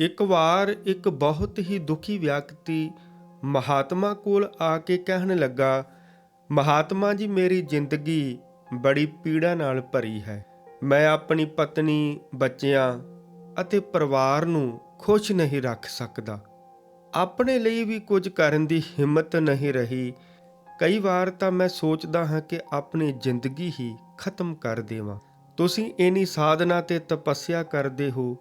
ਇੱਕ ਵਾਰ ਇੱਕ ਬਹੁਤ ਹੀ ਦੁਖੀ ਵਿਅਕਤੀ ਮਹਾਤਮਾ ਕੋਲ ਆ ਕੇ ਕਹਿਣ ਲੱਗਾ, ਮਹਾਤਮਾ ਜੀ, ਮੇਰੀ ਜ਼ਿੰਦਗੀ ਬੜੀ ਪੀੜਾ ਨਾਲ ਭਰੀ ਹੈ। ਮੈਂ ਆਪਣੀ ਪਤਨੀ, ਬੱਚਿਆਂ ਅਤੇ ਪਰਿਵਾਰ ਨੂੰ ਖੁਸ਼ ਨਹੀਂ ਰੱਖ ਸਕਦਾ। ਆਪਣੇ ਲਈ ਵੀ ਕੁਝ ਕਰਨ ਦੀ ਹਿੰਮਤ ਨਹੀਂ ਰਹੀ। ਕਈ ਵਾਰ ਤਾਂ ਮੈਂ ਸੋਚਦਾ ਹਾਂ ਕਿ ਆਪਣੀ ਜ਼ਿੰਦਗੀ ਹੀ ਖਤਮ ਕਰ ਦੇਵਾਂ। ਤੁਸੀਂ ਇਨੀ ਸਾਧਨਾ ਤੇ ਤਪੱਸਿਆ ਕਰਦੇ ਹੋ।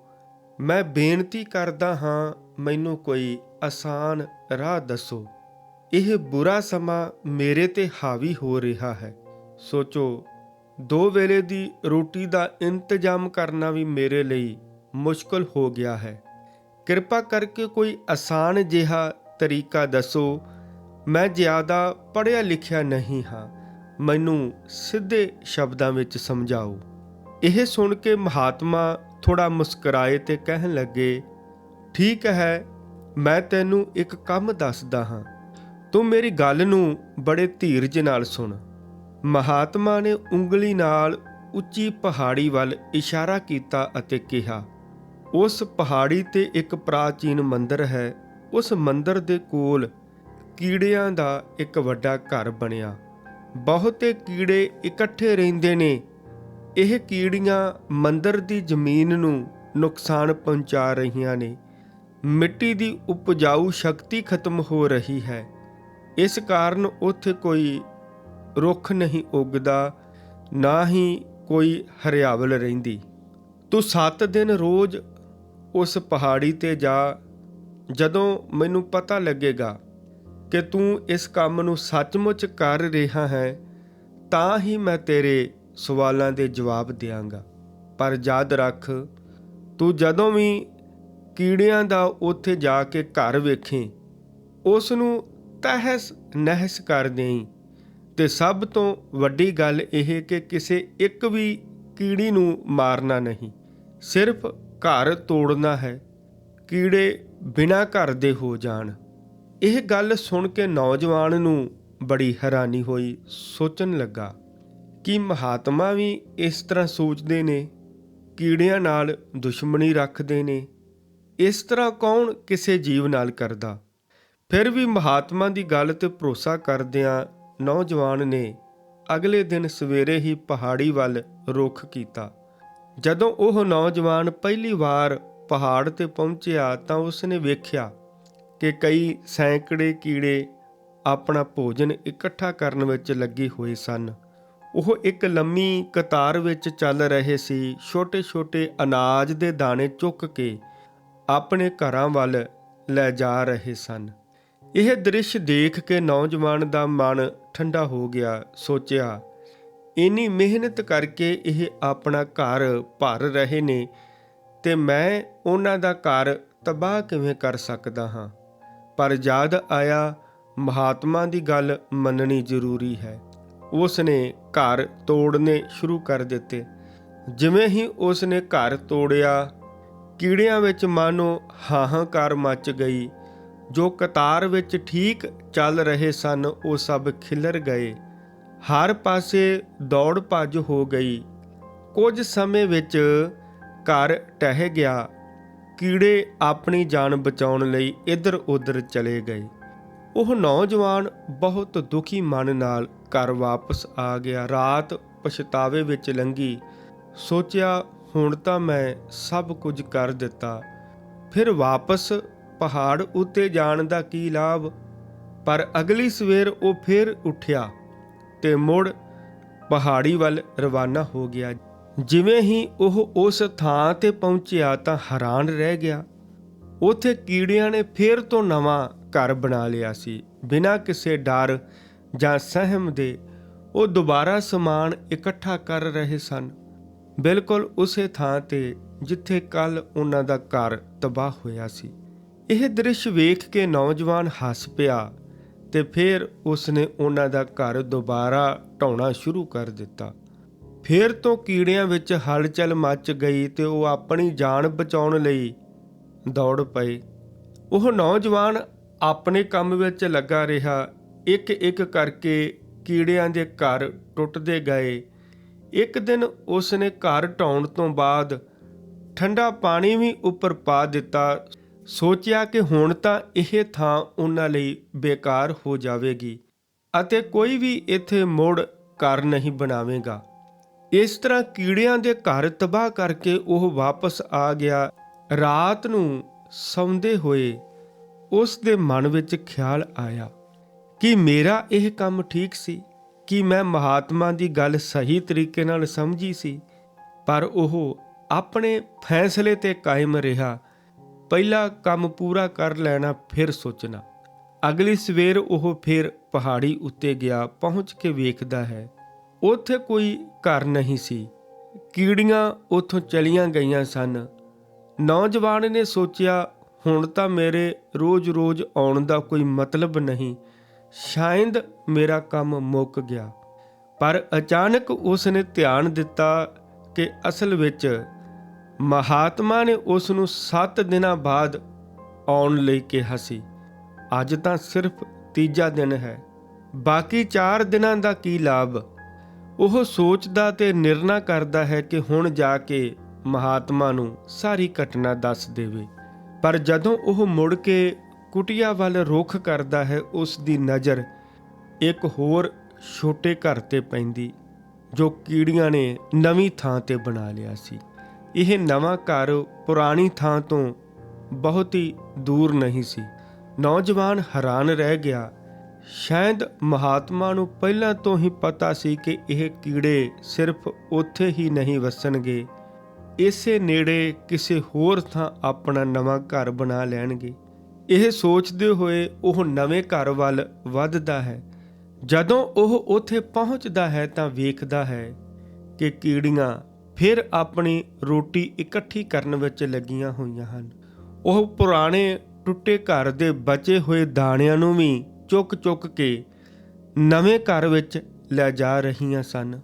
ਮੈਂ ਬੇਨਤੀ ਕਰਦਾ ਹਾਂ, ਮੈਨੂੰ ਕੋਈ ਆਸਾਨ ਰਾਹ ਦੱਸੋ। ਇਹ ਬੁਰਾ ਸਮਾਂ ਮੇਰੇ ਤੇ ਹਾਵੀ ਹੋ ਰਿਹਾ ਹੈ। ਸੋਚੋ, ਦੋ ਵੇਲੇ ਦੀ ਰੋਟੀ ਦਾ ਇੰਤਜ਼ਾਮ ਕਰਨਾ ਵੀ ਮੇਰੇ ਲਈ ਮੁਸ਼ਕਲ ਹੋ ਗਿਆ ਹੈ। ਕਿਰਪਾ ਕਰਕੇ ਕੋਈ ਆਸਾਨ ਜਿਹਾ ਤਰੀਕਾ ਦੱਸੋ। ਮੈਂ ਜ਼ਿਆਦਾ ਪੜ੍ਹਿਆ ਲਿਖਿਆ ਨਹੀਂ ਹਾਂ। ਮੈਨੂੰ ਸਿੱਧੇ ਸ਼ਬਦਾਂ ਵਿੱਚ ਸਮਝਾਓ। ਇਹ ਸੁਣ ਕੇ ਮਹਾਤਮਾ ਥੋੜਾ ਮੁਸਕਰਾਏ ਤੇ ਕਹਿਣ ਲੱਗੇ, ਠੀਕ ਹੈ, ਮੈਂ ਤੈਨੂੰ ਇੱਕ ਕੰਮ ਦੱਸਦਾ ਹਾਂ। ਤੂੰ ਮੇਰੀ ਗੱਲ ਨੂੰ ਬੜੇ ਧੀਰਜ ਨਾਲ ਸੁਣ। ਮਹਾਤਮਾ ਨੇ ਉਂਗਲੀ ਨਾਲ ਉੱਚੀ ਪਹਾੜੀ ਵੱਲ ਇਸ਼ਾਰਾ ਕੀਤਾ ਅਤੇ ਕਿਹਾ, ਉਸ ਪਹਾੜੀ ਤੇ ਇੱਕ ਪ੍ਰਾਚੀਨ ਮੰਦਰ ਹੈ। ਉਸ ਮੰਦਰ ਦੇ ਕੋਲ ਕੀੜਿਆਂ ਦਾ ਇੱਕ ਵੱਡਾ ਘਰ ਬਣਿਆ। ਬਹੁਤੇ ਕੀੜੇ ਇਕੱਠੇ ਰਹਿੰਦੇ ਨੇ। ਇਹ ਕੀੜੀਆਂ ਮੰਦਰ ਦੀ ਜ਼ਮੀਨ ਨੂੰ ਨੁਕਸਾਨ ਪਹੁੰਚਾ ਰਹੀਆਂ ਨੇ। ਮਿੱਟੀ ਦੀ ਉਪਜਾਊ ਸ਼ਕਤੀ ਖਤਮ ਹੋ ਰਹੀ ਹੈ। ਇਸ ਕਾਰਨ ਉੱਥੇ ਕੋਈ ਰੁੱਖ ਨਹੀਂ ਉੱਗਦਾ, ਨਾ ਹੀ ਕੋਈ ਹਰਿਆਵਲ ਰਹਿੰਦੀ। ਤੂੰ 7 ਦਿਨ ਰੋਜ਼ ਉਸ ਪਹਾੜੀ ਤੇ ਜਾ। ਜਦੋਂ ਮੈਨੂੰ ਪਤਾ ਲੱਗੇਗਾ ਕਿ ਤੂੰ ਇਸ ਕੰਮ ਨੂੰ ਸੱਚਮੁੱਚ ਕਰ ਰਿਹਾ ਹੈ, ਤਾਂ ਹੀ ਮੈਂ ਤੇਰੇ ਸਵਾਲਾਂ ਦੇ ਜਵਾਬ ਦਿਆਂਗਾ। ਪਰ ਯਾਦ ਰੱਖ, ਤੂੰ ਜਦੋਂ ਵੀ ਕੀੜਿਆਂ ਦਾ ਉੱਥੇ ਜਾ ਕੇ ਘਰ ਵੇਖੇ ਉਸ ਨੂੰ ਤਹਿਸ ਨਹਿਸ ਕਰ ਦੇਈ। ਤੇ ਸਭ ਤੋਂ ਵੱਡੀ ਗੱਲ ਇਹ ਕਿ ਕਿਸੇ ਇੱਕ ਵੀ ਕੀੜੀ ਨੂੰ ਮਾਰਨਾ ਨਹੀਂ, ਸਿਰਫ ਘਰ ਤੋੜਨਾ ਹੈ, ਕੀੜੇ ਬਿਨਾਂ ਘਰ ਦੇ ਹੋ ਜਾਣ। ਇਹ ਗੱਲ ਸੁਣ ਕੇ ਨੌਜਵਾਨ ਨੂੰ ਬੜੀ ਹੈਰਾਨੀ ਹੋਈ, ਸੋਚਣ ਲੱਗਾ। ਕਿ ਮਹਾਤਮਾ ਵੀ ਇਸ ਤਰ੍ਹਾਂ ਸੋਚਦੇ ਨੇ, ਕੀੜਿਆਂ ਨਾਲ ਦੁਸ਼ਮਣੀ ਰੱਖਦੇ ਨੇ। ਇਸ ਤਰ੍ਹਾਂ ਕੌਣ ਕਿਸੇ ਜੀਵ ਨਾਲ ਕਰਦਾ? ਫਿਰ ਵੀ ਮਹਾਤਮਾ ਦੀ ਗੱਲ ਤੇ ਭਰੋਸਾ ਕਰਦਿਆਂ ਨੌਜਵਾਨ ਨੇ ਅਗਲੇ ਦਿਨ ਸਵੇਰੇ ਹੀ ਪਹਾੜੀ ਵੱਲ ਰੁਖ ਕੀਤਾ। ਜਦੋਂ ਉਹ ਨੌਜਵਾਨ ਪਹਿਲੀ ਵਾਰ ਪਹਾੜ ਤੇ ਪਹੁੰਚਿਆ ਤਾਂ ਉਸਨੇ ਵੇਖਿਆ ਕਿ ਕਈ ਸੈਂਕੜੇ ਕੀੜੇ ਆਪਣਾ ਭੋਜਨ ਇਕੱਠਾ ਕਰਨ ਵਿੱਚ ਲੱਗੇ ਹੋਏ ਸਨ। ਉਹ ਇੱਕ ਲੰਮੀ ਕਤਾਰ ਵਿੱਚ ਚੱਲ ਰਹੇ ਸੀ। ਛੋਟੇ-ਛੋਟੇ ਅਨਾਜ ਦੇ ਦਾਣੇ ਚੁੱਕ ਕੇ ਆਪਣੇ ਘਰਾਂ ਵੱਲ ਲੈ ਜਾ ਰਹੇ ਸਨ। ਇਹ ਦ੍ਰਿਸ਼ ਦੇਖ ਕੇ ਨੌਜਵਾਨ ਦਾ ਮਨ ਠੰਡਾ ਹੋ ਗਿਆ। ਸੋਚਿਆ, ਇੰਨੀ ਮਿਹਨਤ ਕਰਕੇ ਇਹ ਆਪਣਾ ਘਰ ਭਰ ਰਹੇ ਨੇ ਤੇ ਮੈਂ ਉਹਨਾਂ ਦਾ ਘਰ ਤਬਾਹ ਕਿਵੇਂ ਕਰ ਸਕਦਾ ਹਾਂ? ਪਰ ਯਾਦ ਆਇਆ, ਮਹਾਤਮਾ ਦੀ ਗੱਲ ਮੰਨਣੀ ਜ਼ਰੂਰੀ ਹੈ। ਉਸ ਨੇ ਘਰ ਤੋੜਨੇ ਸ਼ੁਰੂ ਕਰ ਦਿੱਤੇ। ਜਿਵੇਂ ਹੀ ਉਸ ਨੇ ਘਰ ਤੋੜਿਆ, ਕੀੜਿਆਂ ਵਿੱਚ ਮਾਨੋ ਹਾਹਾਕਾਰ ਮਚ ਗਈ। ਜੋ ਕਤਾਰ ਵਿੱਚ ਠੀਕ ਚੱਲ ਰਹੇ ਸਨ, ਉਹ ਸਭ ਖਿਲਰ ਗਏ। ਹਰ ਪਾਸੇ ਦੌੜ ਭੱਜ ਹੋ ਗਈ। ਕੁਝ ਸਮੇਂ ਵਿੱਚ ਘਰ ਟਹਿ ਗਿਆ। ਕੀੜੇ ਆਪਣੀ ਜਾਨ ਬਚਾਉਣ ਲਈ ਇੱਧਰ ਉੱਧਰ ਚਲੇ ਗਏ। ਉਹ ਨੌਜਵਾਨ ਬਹੁਤ ਦੁਖੀ ਮਨ ਨਾਲ ਘਰ ਵਾਪਸ ਆ ਗਿਆ। ਰਾਤ ਪਛਤਾਵੇ ਵਿੱਚ ਲੰਗੀ ਸੋਚਿਆ, ਹੁਣ ਤਾਂ ਮੈਂ ਸਭ ਕੁਝ ਕਰ ਦਿੱਤਾ। ਫਿਰ ਵਾਪਸ ਪਹਾੜ ਉੱਤੇ ਜਾਣ ਦਾ ਕੀ ਲਾਭ? ਪਰ ਅਗਲੀ ਸਵੇਰ ਉਹ ਫਿਰ ਉੱਠਿਆ ਤੇ ਮੁੜ ਪਹਾੜੀ ਵੱਲ ਰਵਾਨਾ ਹੋ ਗਿਆ। ਜਿਵੇਂ ਹੀ ਉਹ ਉਸ ਥਾਂ ਤੇ ਪਹੁੰਚਿਆ ਤਾਂ ਹੈਰਾਨ ਰਹਿ ਗਿਆ। ਉਥੇ ਕੀੜਿਆਂ ਨੇ ਫੇਰ ਤੋਂ ਨਵਾਂ ਘਰ ਬਣਾ ਲਿਆ ਸੀ। ਬਿਨਾਂ ਕਿਸੇ ਡਰ ਜਾਂ ਸਹਿਮ ਦੇ, ਉਹ ਦੁਬਾਰਾ ਸਮਾਨ ਇਕੱਠਾ ਕਰ ਰਹੇ ਸਨ। ਬਿਲਕੁਲ ਉਸੇ ਥਾਂ ਤੇ ਜਿੱਥੇ ਕੱਲ ਉਹਨਾਂ ਦਾ ਘਰ ਤਬਾਹ ਹੋਇਆ ਸੀ। ਇਹ ਦ੍ਰਿਸ਼ ਵੇਖ ਕੇ ਨੌਜਵਾਨ ਹੱਸ ਪਿਆ ਤੇ ਫਿਰ ਉਸਨੇ ਉਹਨਾਂ ਦਾ ਘਰ ਦੁਬਾਰਾ ਢਾਉਣਾ ਸ਼ੁਰੂ ਕਰ ਦਿੱਤਾ। ਫਿਰ ਤੋਂ ਕੀੜਿਆਂ ਵਿੱਚ ਹਲਚਲ ਮਚ ਗਈ ਤੇ ਉਹ ਆਪਣੀ ਜਾਨ ਬਚਾਉਣ ਲਈ ਦੌੜ ਪਏ। ਉਹ ਨੌਜਵਾਨ ਆਪਣੇ ਕੰਮ ਵਿੱਚ ਲੱਗਾ ਰਿਹਾ ਇੱਕ ਇੱਕ ਕਰਕੇ ਕੀੜਿਆਂ ਦੇ ਘਰ ਟੁੱਟਦੇ ਗਏ। ਇੱਕ ਦਿਨ ਉਸ ਨੇ ਘਰ ਢਾਉਣ ਤੋਂ ਬਾਅਦ ਠੰਡਾ ਪਾਣੀ ਵੀ ਉੱਪਰ ਪਾ ਦਿੱਤਾ। ਸੋਚਿਆ ਕਿ ਹੁਣ ਤਾਂ ਇਹ ਥਾਂ ਉਹਨਾਂ ਲਈ ਬੇਕਾਰ ਹੋ ਜਾਵੇਗੀ ਅਤੇ ਕੋਈ ਵੀ ਇੱਥੇ ਮੁੜ ਘਰ ਨਹੀਂ ਬਣਾਵੇਗਾ। ਇਸ ਤਰ੍ਹਾਂ ਕੀੜਿਆਂ ਦੇ ਘਰ ਤਬਾਹ ਕਰਕੇ ਉਹ ਵਾਪਸ ਆ ਗਿਆ। ਰਾਤ ਨੂੰ ਸੌਂਦੇ ਹੋਏ ਉਸ ਦੇ ਮਨ ਵਿੱਚ ਖਿਆਲ ਆਇਆ। ਕਿ ਮੇਰਾ ਇਹ ਕੰਮ ਠੀਕ ਸੀ, ਕਿ ਮੈਂ ਮਹਾਤਮਾ ਦੀ ਗੱਲ ਸਹੀ ਤਰੀਕੇ ਨਾਲ ਸਮਝੀ ਸੀ, ਪਰ ਉਹ ਆਪਣੇ ਫੈਸਲੇ ਤੇ ਕਾਇਮ ਰਿਹਾ। ਪਹਿਲਾ ਕੰਮ ਪੂਰਾ ਕਰ ਲੈਣਾ, ਫਿਰ ਸੋਚਣਾ। ਅਗਲੀ ਸਵੇਰ ਉਹ ਫਿਰ ਪਹਾੜੀ ਉੱਤੇ ਗਿਆ, ਪਹੁੰਚ ਕੇ ਵੇਖਦਾ ਹੈ। ਉੱਥੇ ਕੋਈ ਘਰ ਨਹੀਂ ਸੀ। ਕੀੜੀਆਂ ਉੱਥੋਂ ਚਲੀਆਂ ਗਈਆਂ ਸਨ। ਨੌਜਵਾਨ ਨੇ ਸੋਚਿਆ, ਹੁਣ ਤਾਂ ਮੇਰੇ ਰੋਜ਼-ਰੋਜ਼ ਆਉਣ ਦਾ ਕੋਈ ਮਤਲਬ ਨਹੀਂ। ਸ਼ਾਇਦ ਮੇਰਾ ਕੰਮ ਮੁੱਕ ਗਿਆ। ਪਰ ਅਚਾਨਕ ਉਸ ਨੇ ਧਿਆਨ ਦਿੱਤਾ ਕਿ ਅਸਲ ਵਿੱਚ ਮਹਾਤਮਾ ਨੇ ਉਸ ਨੂੰ 7 ਦਿਨਾਂ ਬਾਅਦ ਆਉਣ ਲਈ ਕਿਹਾ ਸੀ। ਅੱਜ ਤਾਂ ਸਿਰਫ ਤੀਜਾ ਦਿਨ ਹੈ। ਬਾਕੀ 4 ਦਿਨਾਂ ਦਾ ਕੀ ਲਾਭ? ਉਹ ਸੋਚਦਾ ਤੇ ਨਿਰਣਾ ਕਰਦਾ ਹੈ ਕਿ ਹੁਣ ਜਾ ਕੇ ਮਹਾਤਮਾ ਨੂੰ ਸਾਰੀ ਘਟਨਾ ਦੱਸ ਦੇਵੇ। ਪਰ ਜਦੋਂ ਉਹ ਮੁੜ ਕੇ ਕੁਟਿਆ ਵੱਲ ਰੁਖ ਕਰਦਾ ਹੈ, ਉਸ ਦੀ ਨਜ਼ਰ ਇੱਕ ਹੋਰ ਛੋਟੇ ਘਰ ਤੇ ਪੈਂਦੀ, ਜੋ ਕੀੜੀਆਂ ਨੇ ਨਵੀਂ ਥਾਂ ਤੇ ਬਣਾ ਲਿਆ ਸੀ। ਇਹ ਨਵਾਂ ਘਰ ਪੁਰਾਣੀ ਥਾਂ ਤੋਂ ਬਹੁਤ ਹੀ ਦੂਰ ਨਹੀਂ ਸੀ। ਨੌਜਵਾਨ ਹੈਰਾਨ ਰਹਿ ਗਿਆ। ਸ਼ਾਇਦ ਮਹਾਤਮਾ ਨੂੰ ਪਹਿਲਾਂ ਤੋਂ ਹੀ ਪਤਾ ਸੀ ਕਿ ਇਹ ਕੀੜੇ ਸਿਰਫ ਉੱਥੇ ਹੀ ਨਹੀਂ ਵਸਣਗੇ। ਇਸੇ ਨੇੜੇ ਕਿਸੇ ਹੋਰ ਥਾਂ ਆਪਣਾ ਨਵਾਂ ਘਰ ਬਣਾ ਲੈਣਗੇ। ਇਹ ਸੋਚਦੇ ਹੋਏ ਉਹ ਨਵੇਂ ਘਰ ਵੱਲ ਵੱਧਦਾ ਹੈ। ਜਦੋਂ ਉਹ ਉੱਥੇ ਪਹੁੰਚਦਾ ਹੈ ਤਾਂ ਵੇਖਦਾ ਹੈ ਕਿ ਕੀੜੀਆਂ ਫਿਰ ਆਪਣੀ ਰੋਟੀ ਇਕੱਠੀ ਕਰਨ ਵਿੱਚ ਲੱਗੀਆਂ ਹੋਈਆਂ ਹਨ। ਉਹ ਪੁਰਾਣੇ ਟੁੱਟੇ ਘਰ ਦੇ ਬਚੇ ਹੋਏ ਦਾਣਿਆਂ ਨੂੰ ਵੀ ਚੁੱਕ-ਚੁੱਕ ਕੇ ਨਵੇਂ ਘਰ ਵਿੱਚ ਲੈ ਜਾ ਰਹੀਆਂ ਸਨ।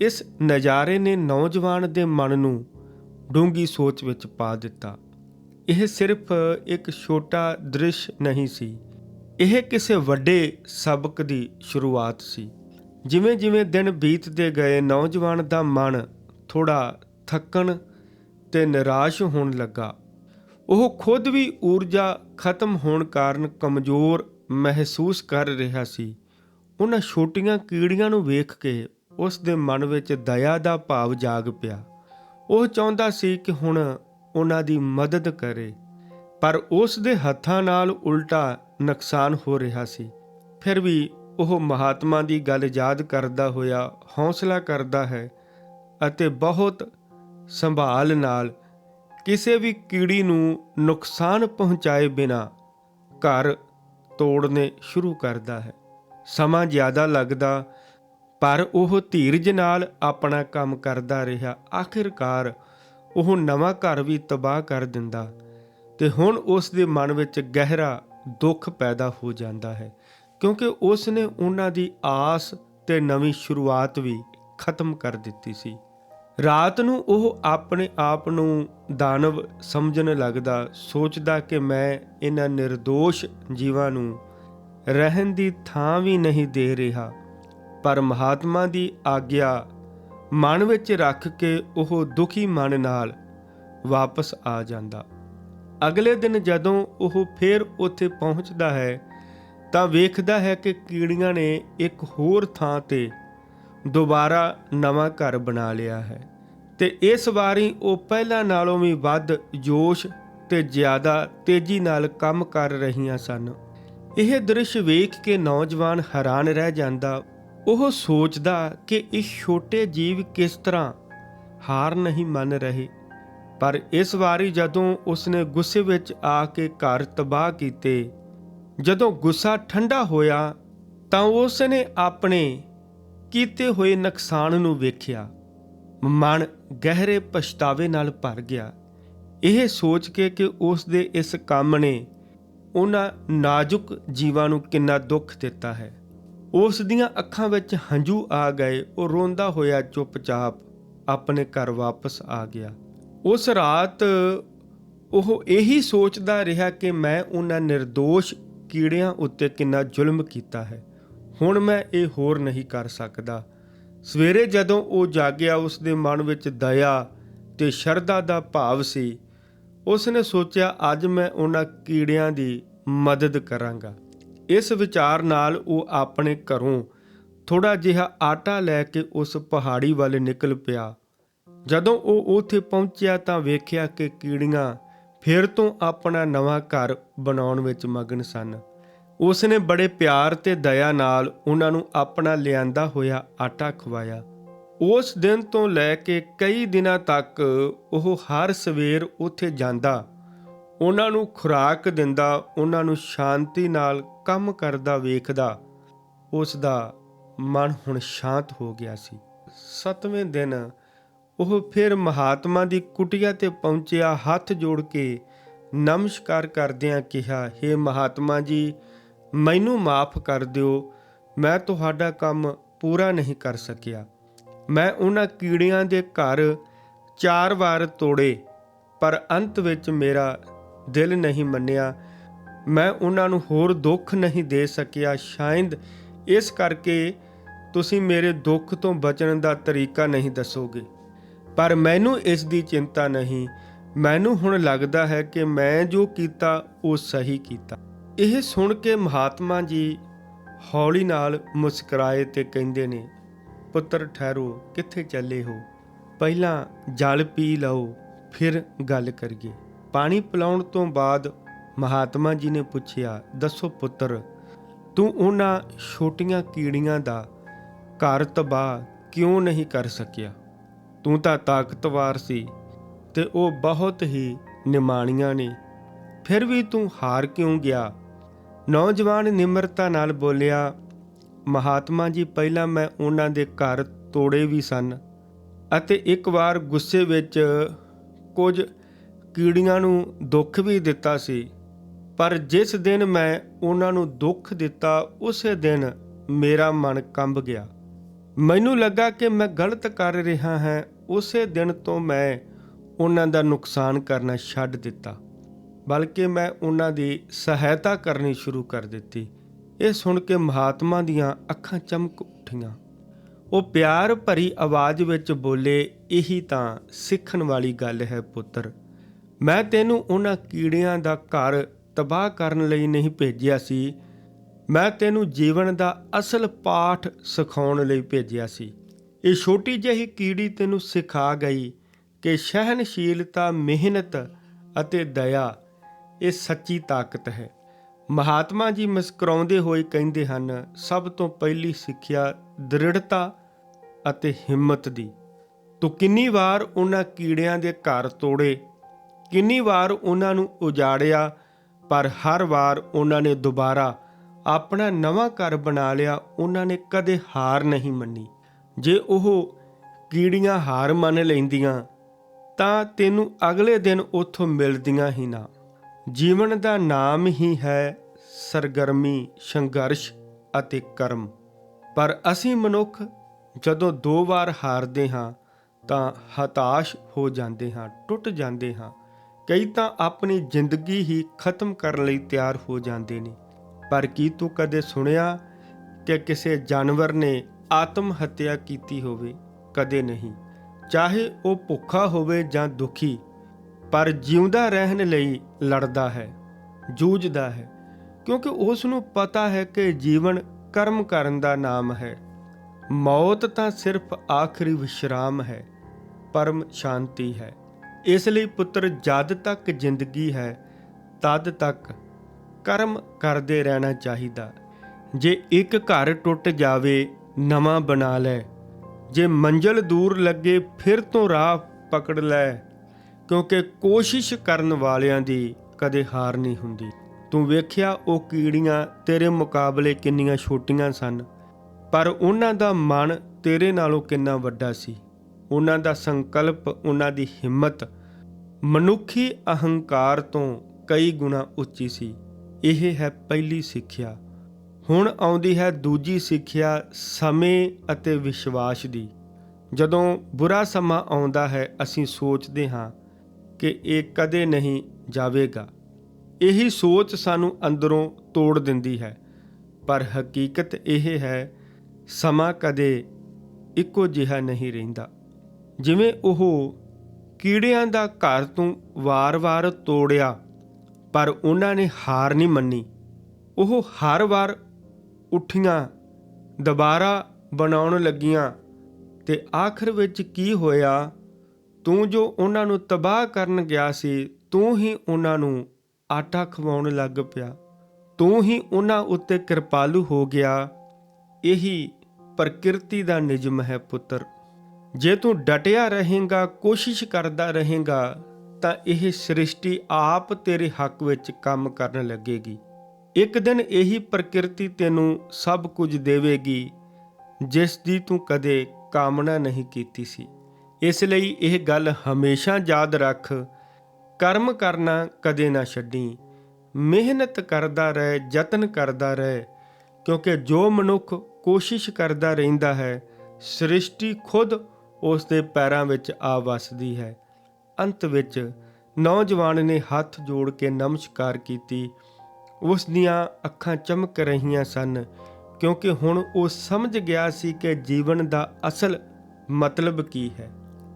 ਇਸ ਨਜ਼ਾਰੇ ਨੇ ਨੌਜਵਾਨ ਦੇ ਮਨ ਨੂੰ ਡੂੰਗੀ ਸੋਚ ਵਿੱਚ ਪਾ ਦਿੱਤਾ। ਇਹ ਸਿਰਫ ਇੱਕ ਛੋਟਾ ਦ੍ਰਿਸ਼ ਨਹੀਂ ਸੀ। ਇਹ ਕਿਸੇ ਵੱਡੇ ਸਬਕ ਦੀ ਸ਼ੁਰੂਆਤ ਸੀ। ਜਿਵੇਂ ਜਿਵੇਂ ਦਿਨ ਬੀਤਦੇ ਗਏ, ਨੌਜਵਾਨ ਦਾ ਮਨ ਥੋੜਾ ਥੱਕਣ ਤੇ ਨਿਰਾਸ਼ ਹੋਣ ਲੱਗਾ। ਉਹ ਖੁਦ ਵੀ ਊਰਜਾ ਖਤਮ ਹੋਣ ਕਾਰਨ ਕਮਜ਼ੋਰ ਮਹਿਸੂਸ ਕਰ ਰਿਹਾ ਸੀ। ਉਹਨਾਂ ਛੋਟੀਆਂ ਕੀੜੀਆਂ ਨੂੰ ਵੇਖ ਕੇ ਉਸ ਦੇ ਮਨ ਵਿੱਚ ਦਇਆ ਦਾ ਭਾਵ ਜਾਗ ਪਿਆ। ਉਹ ਚਾਹੁੰਦਾ ਸੀ ਕਿ ਹੁਣ ਉਹਨਾਂ ਦੀ ਮਦਦ ਕਰੇ। ਪਰ ਉਸ ਦੇ ਹੱਥਾਂ ਨਾਲ ਉਲਟਾ ਨੁਕਸਾਨ ਹੋ ਰਿਹਾ ਸੀ। ਫਿਰ ਵੀ ਉਹ ਮਹਾਤਮਾ ਦੀ ਗੱਲ ਯਾਦ ਕਰਦਾ ਹੋਇਆ ਹੌਸਲਾ ਕਰਦਾ ਹੈ ਅਤੇ ਬਹੁਤ ਸੰਭਾਲ ਨਾਲ ਕਿਸੇ ਵੀ ਕੀੜੀ ਨੂੰ ਨੁਕਸਾਨ ਪਹੁੰਚਾਏ ਬਿਨਾ ਘਰ ਤੋੜਨੇ ਸ਼ੁਰੂ ਕਰਦਾ ਹੈ। ਸਮਾਂ ਜ਼ਿਆਦਾ ਲੱਗਦਾ, ਪਰ ਉਹ ਧੀਰਜ ਨਾਲ ਆਪਣਾ ਕੰਮ ਕਰਦਾ ਰਿਹਾ। ਆਖਿਰਕਾਰ ਉਹ ਨਵਾਂ ਘਰ ਵੀ ਤਬਾਹ ਕਰ ਦਿੰਦਾ ਤੇ ਹੁਣ ਉਸ ਦੇ ਮਨ ਵਿੱਚ ਗਹਿਰਾ ਦੁੱਖ ਪੈਦਾ ਹੋ ਜਾਂਦਾ ਹੈ, ਕਿਉਂਕਿ ਉਸ ਨੇ ਉਹਨਾਂ ਦੀ ਆਸ ਤੇ ਨਵੀਂ ਸ਼ੁਰੂਆਤ ਵੀ ਖਤਮ ਕਰ ਦਿੱਤੀ ਸੀ। ਰਾਤ ਨੂੰ ਉਹ ਆਪਣੇ ਆਪ ਨੂੰ ਦਾਨਵ ਸਮਝਣ ਲੱਗਦਾ, ਸੋਚਦਾ ਕਿ ਮੈਂ ਇਹਨਾਂ નિર્ਦੋਸ਼ ਜੀਵਾਂ ਨੂੰ ਰਹਿਣ ਦੀ ਥਾਂ ਵੀ ਨਹੀਂ ਦੇ ਰਿਹਾ, ਪਰ ਮਹਾਤਮਾ ਦੀ ਆਗਿਆ ਮਨ ਵਿੱਚ ਰੱਖ ਕੇ ਉਹ ਦੁਖੀ ਮਨ ਨਾਲ ਵਾਪਸ ਆ ਜਾਂਦਾ। ਅਗਲੇ ਦਿਨ ਜਦੋਂ ਉਹ ਫੇਰ ਉੱਥੇ ਪਹੁੰਚਦਾ ਹੈ, ਤਾਂ ਵੇਖਦਾ ਹੈ ਕਿ ਕੀੜੀਆਂ ਨੇ ਇੱਕ ਹੋਰ ਥਾਂ ਤੇ ਦੁਬਾਰਾ ਨਵਾਂ ਘਰ ਬਣਾ ਲਿਆ ਹੈ ਤੇ ਇਸ ਵਾਰੀ ਉਹ ਪਹਿਲਾਂ ਨਾਲੋਂ ਵੀ ਵੱਧ ਜੋਸ਼ ਤੇ ਜ਼ਿਆਦਾ ਤੇਜ਼ੀ ਨਾਲ ਕੰਮ ਕਰ ਰਹੀਆਂ ਸਨ। ਇਹ ਦ੍ਰਿਸ਼ ਵੇਖ ਕੇ ਨੌਜਵਾਨ ਹੈਰਾਨ ਰਹਿ ਜਾਂਦਾ। ਉਹ ਸੋਚਦਾ ਕਿ ਇਹ ਛੋਟੇ ਜੀਵ ਕਿਸ ਤਰ੍ਹਾਂ ਹਾਰ ਨਹੀਂ ਮੰਨ ਰਹੇ। ਪਰ ਇਸ ਵਾਰੀ ਜਦੋਂ ਉਸਨੇ ਗੁੱਸੇ ਵਿੱਚ ਆ ਕੇ ਘਰ ਤਬਾਹ ਕੀਤੇ, ਜਦੋਂ ਗੁੱਸਾ ਠੰਡਾ ਹੋਇਆ, ਤਾਂ ਉਸਨੇ ਆਪਣੇ ਕੀਤੇ ਹੋਏ ਨੁਕਸਾਨ ਨੂੰ ਵੇਖਿਆ। ਮਨ ਗਹਿਰੇ ਪਛਤਾਵੇ ਨਾਲ ਭਰ ਗਿਆ। ਇਹ ਸੋਚ ਕੇ ਕਿ ਉਸ ਦੇ ਇਸ ਕੰਮ ਨੇ ਉਹਨਾਂ ਨਾਜ਼ੁਕ ਜੀਵਾਂ ਨੂੰ ਕਿੰਨਾ ਦੁੱਖ ਦਿੱਤਾ ਹੈ। ਉਸ ਦੀਆਂ ਅੱਖਾਂ ਵਿੱਚ ਹੰਝੂ ਆ ਗਏ। ਉਹ ਰੋਂਦਾ ਹੋਇਆ ਚੁੱਪਚਾਪ ਆਪਣੇ ਘਰ ਵਾਪਸ ਆ ਗਿਆ। ਉਸ ਰਾਤ ਉਹ ਇਹੀ ਸੋਚਦਾ ਰਿਹਾ ਕਿ ਮੈਂ ਉਹਨਾਂ નિર્ਦੋਸ਼ ਕੀੜਿਆਂ ਉੱਤੇ ਕਿੰਨਾ ਜ਼ੁਲਮ ਕੀਤਾ ਹੈ। ਹੁਣ ਮੈਂ ਇਹ ਹੋਰ ਨਹੀਂ ਕਰ ਸਕਦਾ। ਸਵੇਰੇ ਜਦੋਂ ਉਹ ਜਾਗਿਆ ਉਸ ਦੇ ਮਨ ਵਿੱਚ ਦਇਆ ਤੇ ਸ਼ਰਧਾ ਦਾ ਭਾਵ ਸੀ। ਉਸ ਨੇ ਸੋਚਿਆ, ਅੱਜ ਮੈਂ ਉਹਨਾਂ ਕੀੜਿਆਂ ਦੀ ਮਦਦ ਕਰਾਂਗਾ। ਇਸ ਵਿਚਾਰ ਨਾਲ ਉਹ ਆਪਣੇ ਘਰੋਂ ਥੋੜਾ ਜਿਹਾ ਆਟਾ ਲੈ ਕੇ ਉਸ ਪਹਾੜੀ ਵੱਲ ਨਿਕਲ ਪਿਆ। ਜਦੋਂ ਉਹ ਉੱਥੇ ਪਹੁੰਚਿਆ ਤਾਂ ਵੇਖਿਆ ਕਿ ਕੀੜੀਆਂ ਫਿਰ ਤੋਂ ਆਪਣਾ ਨਵਾਂ ਘਰ ਬਣਾਉਣ ਵਿੱਚ ਮਗਨ ਸਨ। ਉਸ ਨੇ ਬੜੇ ਪਿਆਰ ਤੇ ਦਇਆ ਨਾਲ ਉਹਨਾਂ ਨੂੰ ਆਪਣਾ ਲਿਆਂਦਾ ਹੋਇਆ ਆਟਾ ਖਵਾਇਆ। ਉਸ ਦਿਨ ਤੋਂ ਲੈ ਕੇ ਕਈ ਦਿਨਾਂ ਤੱਕ ਉਹ ਹਰ ਸਵੇਰ ਉੱਥੇ ਜਾਂਦਾ ਉਹਨਾਂ ਨੂੰ ਖੁਰਾਕ ਦਿੰਦਾ, ਉਹਨਾਂ ਨੂੰ ਸ਼ਾਂਤੀ ਨਾਲ ਕੰਮ ਕਰਦਾ ਵੇਖਦਾ ਉਸ ਦਾ ਮਨ ਹੁਣ ਸ਼ਾਂਤ ਹੋ ਗਿਆ ਸੀ। ਸੱਤਵੇਂ ਦਿਨ ਉਹ ਫਿਰ ਮਹਾਤਮਾ ਦੀ ਕੁਟੀਆ ਤੇ ਪਹੁੰਚਿਆ, ਹੱਥ ਜੋੜ ਕੇ ਨਮਸਕਾਰ ਕਰਦਿਆਂ ਕਿਹਾ हे ਮਹਾਤਮਾ ਜੀ, ਮੈਨੂੰ ਮਾਫ ਕਰ ਦਿਓ, ਮੈਂ ਤੁਹਾਡਾ ਕੰਮ ਪੂਰਾ ਨਹੀਂ ਕਰ ਸਕਿਆ। ਮੈਂ ਉਹਨਾਂ ਕੀੜਿਆਂ ਦੇ ਘਰ ਚਾਰ ਵਾਰ ਤੋੜੇ, ਪਰ ਅੰਤ ਵਿੱਚ ਮੇਰਾ ਦਿਲ ਨਹੀਂ ਮੰਨਿਆ। ਮੈਂ ਉਹਨਾਂ ਨੂੰ ਹੋਰ ਦੁੱਖ ਨਹੀਂ ਦੇ ਸਕਿਆ। ਸ਼ਾਇਦ ਇਸ ਕਰਕੇ ਤੁਸੀਂ ਮੇਰੇ ਦੁੱਖ ਤੋਂ ਬਚਣ ਦਾ ਤਰੀਕਾ ਨਹੀਂ ਦੱਸੋਗੇ। ਪਰ ਮੈਨੂੰ ਇਸ ਦੀ ਚਿੰਤਾ ਨਹੀਂ। ਮੈਨੂੰ ਹੁਣ ਲੱਗਦਾ ਹੈ ਕਿ ਮੈਂ ਜੋ ਕੀਤਾ, ਉਹ ਸਹੀ ਕੀਤਾ। ਇਹ ਸੁਣ ਕੇ ਮਹਾਤਮਾ ਜੀ ਹੌਲੀ ਨਾਲ ਮੁਸਕਰਾਏ ਤੇ ਕਹਿੰਦੇ ਨੇ, ਪੁੱਤਰ ਠਹਿਰੋ, ਕਿੱਥੇ ਚੱਲੇ ਹੋ? ਪਹਿਲਾਂ ਜਲ ਪੀ ਲਓ, ਫਿਰ ਗੱਲ ਕਰੀਏ। ਪਾਣੀ ਪਿਲਾਉਣ ਤੋਂ ਬਾਅਦ ਮਹਾਤਮਾ ਜੀ ਨੇ ਪੁੱਛਿਆ, ਦੱਸੋ ਪੁੱਤਰ, ਤੂੰ ਉਹਨਾਂ ਛੋਟੀਆਂ ਕੀੜੀਆਂ ਦਾ ਘਰ ਤਬਾਹ ਕਿਉਂ ਨਹੀਂ ਕਰ ਸਕਿਆ? ਤੂੰ ਤਾਂ ਤਾਕਤਵਾਰ ਸੀ ਤੇ ਉਹ ਬਹੁਤ ਹੀ ਨਿਮਾਣੀਆਂ ਨੇ। ਫਿਰ ਵੀ ਤੂੰ ਹਾਰ ਕਿਉਂ ਗਿਆ? ਨੌਜਵਾਨ ਨਿਮਰਤਾ ਨਾਲ ਬੋਲਿਆ, ਮਹਾਤਮਾ ਜੀ, ਪਹਿਲਾਂ ਮੈਂ ਉਹਨਾਂ ਦੇ ਘਰ ਤੋੜੇ ਵੀ ਸਨ ਅਤੇ ਇੱਕ ਵਾਰ ਗੁੱਸੇ ਵਿੱਚ ਕੁਝ ਕੀੜੀਆਂ ਨੂੰ ਦੁੱਖ ਵੀ ਦਿੱਤਾ ਸੀ, ਪਰ ਜਿਸ ਦਿਨ ਮੈਂ ਉਹਨਾਂ ਨੂੰ ਦੁੱਖ ਦਿੱਤਾ, ਉਸੇ ਦਿਨ ਮੇਰਾ ਮਨ ਕੰਬ ਗਿਆ। ਮੈਨੂੰ ਲੱਗਾ ਕਿ ਮੈਂ ਗਲਤ ਕਰ ਰਿਹਾ ਹਾਂ, ਉਸੇ ਦਿਨ ਤੋਂ ਮੈਂ ਉਹਨਾਂ ਦਾ ਨੁਕਸਾਨ ਕਰਨਾ ਛੱਡ ਦਿੱਤਾ, ਬਲਕਿ ਮੈਂ ਉਹਨਾਂ ਦੀ ਸਹਾਇਤਾ ਕਰਨੀ ਸ਼ੁਰੂ ਕਰ ਦਿੱਤੀ। ਇਹ ਸੁਣ ਕੇ ਮਹਾਤਮਾ ਦੀਆਂ ਅੱਖਾਂ ਚਮਕ ਉੱਠੀਆਂ। ਉਹ ਪਿਆਰ ਭਰੀ ਆਵਾਜ਼ ਵਿੱਚ ਬੋਲੇ, ਇਹੀ ਤਾਂ ਸਿੱਖਣ ਵਾਲੀ ਗੱਲ ਹੈ ਪੁੱਤਰ। ਮੈਂ ਤੈਨੂੰ ਉਹਨਾਂ ਕੀੜਿਆਂ ਦਾ ਘਰ ਤਬਾਹ ਕਰਨ ਲਈ ਨਹੀਂ ਭੇਜਿਆ ਸੀ। ਮੈਂ ਤੈਨੂੰ ਜੀਵਨ ਦਾ ਅਸਲ ਪਾਠ ਸਿਖਾਉਣ ਲਈ ਭੇਜਿਆ ਸੀ। ਇਹ ਛੋਟੀ ਜਿਹੀ ਕੀੜੀ ਤੈਨੂੰ ਸਿਖਾ ਗਈ ਕਿ ਸਹਿਨਸ਼ੀਲਤਾ, ਮਿਹਨਤ ਅਤੇ ਦਇਆ, ਇਹ ਸੱਚੀ ਤਾਕਤ ਹੈ। ਮਹਾਤਮਾ ਜੀ ਮੁਸਕਰਾਉਂਦੇ ਹੋਏ ਕਹਿੰਦੇ ਹਨ, ਸਭ ਤੋਂ ਪਹਿਲੀ ਸਿੱਖਿਆ ਦ੍ਰਿੜਤਾ ਅਤੇ ਹਿੰਮਤ ਦੀ। ਤੂੰ ਕਿੰਨੀ ਵਾਰ ਉਹਨਾਂ ਕੀੜਿਆਂ ਦੇ ਘਰ ਤੋੜੇ ਕਿੰਨੀ ਵਾਰ ਉਹਨਾਂ ਨੂੰ ਉਜਾੜਿਆ, ਪਰ ਹਰ ਵਾਰ ਉਹਨਾਂ ਨੇ ਦੁਬਾਰਾ ਆਪਣਾ ਨਵਾਂ ਘਰ ਬਣਾ ਲਿਆ, ਉਹਨਾਂ ਨੇ ਕਦੇ ਹਾਰ ਨਹੀਂ ਮੰਨੀ। ਜੇ ਉਹ ਕੀੜੀਆਂ ਹਾਰ ਮੰਨ ਲੈਂਦੀਆਂ, ਤਾਂ ਤੈਨੂੰ ਅਗਲੇ ਦਿਨ ਉੱਥੋਂ ਮਿਲਦੀਆਂ ਹੀ ਨਾ। ਜੀਵਨ ਦਾ ਨਾਮ ਹੀ ਹੈ ਸਰਗਰਮੀ, ਸੰਘਰਸ਼ ਅਤੇ ਕਰਮ। ਪਰ ਅਸੀਂ ਮਨੁੱਖ ਜਦੋਂ ਦੋ ਵਾਰ ਹਾਰਦੇ ਹਾਂ, ਤਾਂ ਹਤਾਸ਼ ਹੋ ਜਾਂਦੇ ਹਾਂ, ਟੁੱਟ ਜਾਂਦੇ ਹਾਂ। ਕਈ ਤਾਂ ਆਪਣੀ ਜ਼ਿੰਦਗੀ ਹੀ ਖਤਮ ਕਰਨ ਲਈ ਤਿਆਰ ਹੋ ਜਾਂਦੇ ਨੇ। ਪਰ ਕੀ ਤੂੰ ਕਦੇ ਸੁਣਿਆ ਕਿ ਕਿਸੇ ਜਾਨਵਰ ਨੇ ਆਤਮ ਹੱਤਿਆ ਕੀਤੀ ਹੋਵੇ? ਕਦੇ ਨਹੀਂ। ਚਾਹੇ ਉਹ ਭੁੱਖਾ ਹੋਵੇ ਜਾਂ ਦੁਖੀ, ਪਰ ਜਿਉਂਦਾ ਰਹਿਣ ਲਈ ਲੜਦਾ ਹੈ, ਜੂਝਦਾ ਹੈ, ਕਿਉਂਕਿ ਉਸ ਨੂੰ ਪਤਾ ਹੈ ਕਿ ਜੀਵਨ ਕਰਮ ਕਰਨ ਦਾ ਨਾਮ ਹੈ। ਮੌਤ ਤਾਂ ਸਿਰਫ ਆਖਰੀ ਵਿਸ਼ਰਾਮ ਹੈ, ਪਰਮ ਸ਼ਾਂਤੀ ਹੈ। ਇਸ ਲਈ ਪੁੱਤਰ ਜਦ ਤੱਕ ਜ਼ਿੰਦਗੀ ਹੈ, ਤਦ ਤੱਕ ਕਰਮ ਕਰਦੇ ਰਹਿਣਾ ਚਾਹੀਦਾ। ਜੇ ਇੱਕ ਘਰ ਟੁੱਟ ਜਾਵੇ, ਨਵਾਂ ਬਣਾ ਲੈ। ਜੇ ਮੰਜ਼ਲ ਦੂਰ ਲੱਗੇ, ਫਿਰ ਤੋਂ ਰਾਹ ਪਕੜ ਲੈ। ਕਿਉਂਕਿ ਕੋਸ਼ਿਸ਼ ਕਰਨ ਵਾਲਿਆਂ ਦੀ ਕਦੇ ਹਾਰ ਨਹੀਂ ਹੁੰਦੀ। ਤੂੰ ਵੇਖਿਆ ਉਹ ਕੀੜੀਆਂ ਤੇਰੇ ਮੁਕਾਬਲੇ ਕਿੰਨੀਆਂ ਛੋਟੀਆਂ ਸਨ, ਪਰ ਉਹਨਾਂ ਦਾ ਮਨ ਤੇਰੇ ਨਾਲੋਂ ਕਿੰਨਾ ਵੱਡਾ ਸੀ। ਉਹਨਾਂ ਦਾ ਸੰਕਲਪ, ਉਹਨਾਂ ਦੀ ਹਿੰਮਤ ਮਨੁੱਖੀ ਅਹੰਕਾਰ ਤੋਂ ਕਈ ਗੁਣਾ ਉੱਚੀ ਸੀ। ਇਹ ਹੈ ਪਹਿਲੀ ਸਿੱਖਿਆ। ਹੁਣ ਆਉਂਦੀ ਹੈ ਦੂਜੀ ਸਿੱਖਿਆ ਸਮੇਂ ਅਤੇ ਵਿਸ਼ਵਾਸ ਦੀ। ਜਦੋਂ ਬੁਰਾ ਸਮਾਂ ਆਉਂਦਾ ਹੈ, ਅਸੀਂ ਸੋਚਦੇ ਹਾਂ ਕਿ ਇਹ ਕਦੇ ਨਹੀਂ ਜਾਵੇਗਾ। ਇਹੀ ਸੋਚ ਸਾਨੂੰ ਅੰਦਰੋਂ ਤੋੜ ਦਿੰਦੀ ਹੈ। ਪਰ ਹਕੀਕਤ ਇਹ ਹੈ, ਸਮਾਂ ਕਦੇ ਇੱਕੋ ਜਿਹਾ ਨਹੀਂ ਰਹਿੰਦਾ। ਜਿਵੇਂ ਉਹ ਕੀੜਿਆਂ ਦਾ ਘਰ ਤੂੰ ਵਾਰ-ਵਾਰ ਤੋੜਿਆ, ਪਰ ਉਹਨਾਂ ਨੇ ਹਾਰ ਨਹੀਂ ਮੰਨੀ। ਉਹ ਹਰ ਵਾਰ ਉੱਠੀਆਂ, ਦੁਬਾਰਾ ਬਣਾਉਣ ਲੱਗੀਆਂ ਤੇ ਆਖਰ ਵਿੱਚ ਕੀ ਹੋਇਆ? ਤੂੰ ਜੋ ਉਹਨਾਂ ਨੂੰ ਤਬਾਹ ਕਰਨ ਗਿਆ ਸੀ, ਤੂੰ ਹੀ ਉਹਨਾਂ ਨੂੰ ਆਟਾ ਖਵਾਉਣ ਲੱਗ ਪਿਆ। ਤੂੰ ਹੀ ਉਹਨਾਂ ਉੱਤੇ ਕਿਰਪਾਲੂ ਹੋ ਗਿਆ। ਇਹੀ ਪ੍ਰਕਿਰਤੀ ਦਾ ਨਿਯਮ ਹੈ ਪੁੱਤਰ। ਜੇ ਤੂੰ ਡਟਿਆ ਰਹੇਗਾ, ਕੋਸ਼ਿਸ਼ ਕਰਦਾ ਰਹੇਗਾ, ਤਾਂ ਇਹ ਸ੍ਰਿਸ਼ਟੀ ਆਪ ਤੇਰੇ ਹੱਕ ਵਿੱਚ ਕੰਮ ਕਰਨ ਲੱਗੇਗੀ। ਇੱਕ ਦਿਨ ਇਹੀ ਪ੍ਰਕਿਰਤੀ ਤੈਨੂੰ ਸਭ ਕੁਝ ਦੇਵੇਗੀ ਜਿਸ ਦੀ ਤੂੰ ਕਦੇ ਕਾਮਨਾ ਨਹੀਂ ਕੀਤੀ ਸੀ। ਇਸ ਲਈ ਇਹ ਗੱਲ ਹਮੇਸ਼ਾ ਯਾਦ ਰੱਖ, ਕਰਮ ਕਰਨਾ ਕਦੇ ਨਾ ਛੱਡੀ। ਮਿਹਨਤ ਕਰਦਾ ਰਹੇ, ਯਤਨ ਕਰਦਾ ਰਹੇ, ਕਿਉਂਕਿ ਜੋ ਮਨੁੱਖ ਕੋਸ਼ਿਸ਼ ਕਰਦਾ ਰਹਿੰਦਾ ਹੈ, ਸ੍ਰਿਸ਼ਟੀ ਖੁਦ ਉਸ ਦੇ ਪੈਰਾਂ ਵਿੱਚ ਆ ਵਸਦੀ ਹੈ। ਅੰਤ ਵਿੱਚ ਨੌਜਵਾਨ ਨੇ ਹੱਥ ਜੋੜ ਕੇ ਨਮਸਕਾਰ ਕੀਤੀ। ਉਸ ਦੀਆਂ ਅੱਖਾਂ ਚਮਕ ਰਹੀਆਂ ਸਨ, ਕਿਉਂਕਿ ਹੁਣ ਉਹ ਸਮਝ ਗਿਆ ਸੀ ਕਿ ਜੀਵਨ ਦਾ ਅਸਲ ਮਤਲਬ ਕੀ ਹੈ।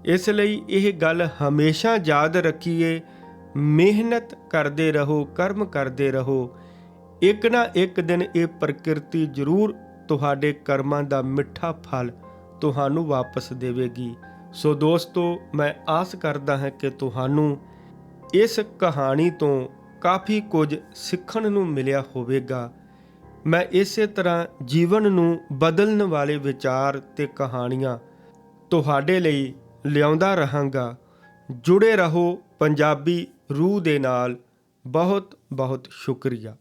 ਇਸ ਲਈ ਇਹ ਗੱਲ ਹਮੇਸ਼ਾ ਯਾਦ ਰੱਖੀਏ, ਮਿਹਨਤ ਕਰਦੇ ਰਹੋ, ਕਰਮ ਕਰਦੇ ਰਹੋ। ਇੱਕ ਨਾ ਇੱਕ ਦਿਨ ਇਹ ਪ੍ਰਕਿਰਤੀ ਜ਼ਰੂਰ ਤੁਹਾਡੇ ਕਰਮਾਂ ਦਾ ਮਿੱਠਾ ਫਲ ਤੁਹਾਨੂੰ ਵਾਪਸ ਦੇਵੇਗੀ। ਸੋ ਦੋਸਤੋ, ਮੈਂ ਆਸ ਕਰਦਾ ਹਾਂ ਕਿ ਤੁਹਾਨੂੰ ਇਸ ਕਹਾਣੀ ਤੋਂ ਕਾਫੀ ਕੁਝ ਸਿੱਖਣ ਨੂੰ ਮਿਲਿਆ ਹੋਵੇਗਾ। ਮੈਂ ਇਸੇ ਤਰ੍ਹਾਂ ਜੀਵਨ ਨੂੰ ਬਦਲਣ ਵਾਲੇ ਵਿਚਾਰ ਤੇ ਕਹਾਣੀਆਂ ਤੁਹਾਡੇ ਲਈ ਲਿਆਉਂਦਾ ਰਹਾਂਗਾ। ਜੁੜੇ ਰਹੋ ਪੰਜਾਬੀ ਰੂਹ ਦੇ ਨਾਲ। ਬਹੁਤ ਬਹੁਤ ਸ਼ੁਕਰੀਆ।